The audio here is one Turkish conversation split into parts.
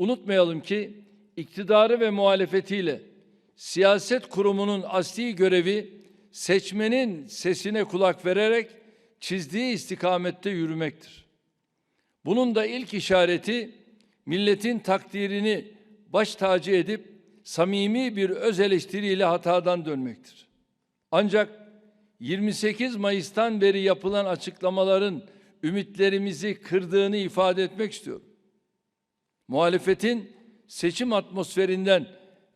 Unutmayalım ki iktidarı ve muhalefetiyle siyaset kurumunun asli görevi seçmenin sesine kulak vererek çizdiği istikamette yürümektir. Bunun da ilk işareti milletin takdirini baş tacı edip samimi bir öz eleştiriyle hatadan dönmektir. Ancak 28 Mayıs'tan beri yapılan açıklamaların ümitlerimizi kırdığını ifade etmek istiyorum. Muhalefetin seçim atmosferinden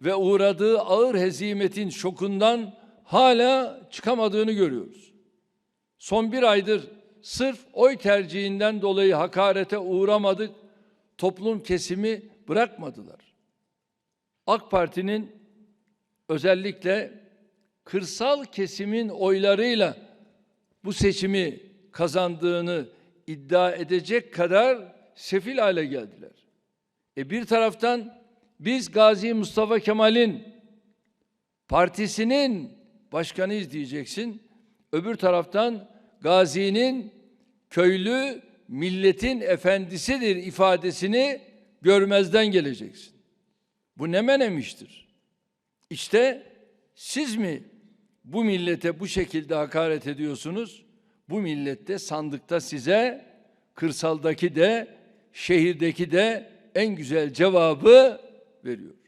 ve uğradığı ağır hezimetin şokundan hala çıkamadığını görüyoruz. Son bir aydır sırf oy tercihinden dolayı hakarete uğramadık, toplum kesimi bırakmadılar. AK Parti'nin özellikle kırsal kesimin oylarıyla bu seçimi kazandığını iddia edecek kadar sefil hale geldiler. E bir taraftan biz Gazi Mustafa Kemal'in partisinin başkanıyız diyeceksin. Öbür taraftan Gazi'nin köylü milletin efendisidir ifadesini görmezden geleceksin. Bu ne menemiştir? İşte siz mi bu millete bu şekilde hakaret ediyorsunuz? Bu millette sandıkta size kırsaldaki de şehirdeki de en güzel cevabı veriyor.